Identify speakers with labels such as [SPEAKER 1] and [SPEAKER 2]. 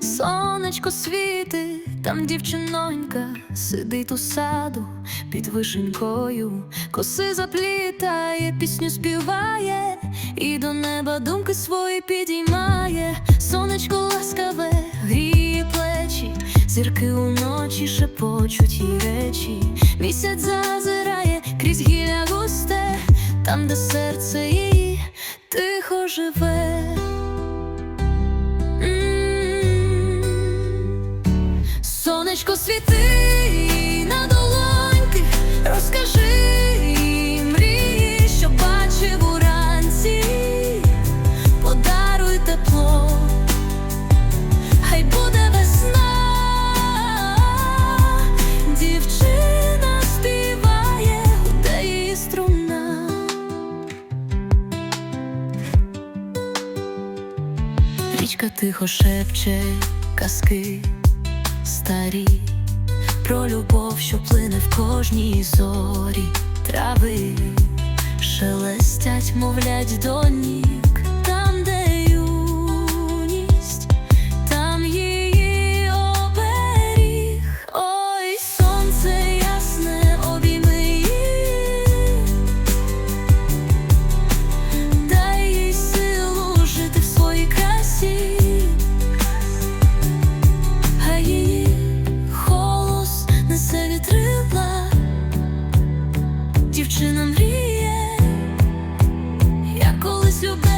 [SPEAKER 1] сонечко світить, там дівчинонька сидить у саду під вишенькою, коси заплітає, пісню співає, і до неба думки свої підіймає. Сонечко ласкаве, гріє плечі, зірки уночі шепочуть їй речі. Місяць зазирає крізь гілля густе, там, де серце її тихо живе. Сонечко світи на долоньки, розкажи мрії, що бачив уранці, подаруй тепло, хай буде весна, дівчина співає, де струна. Річка тихо шепче казки старі, про любов, що плине в кожній зорі, трави шелестять, мовлять до ніг. дівчина мріє, я колись любила.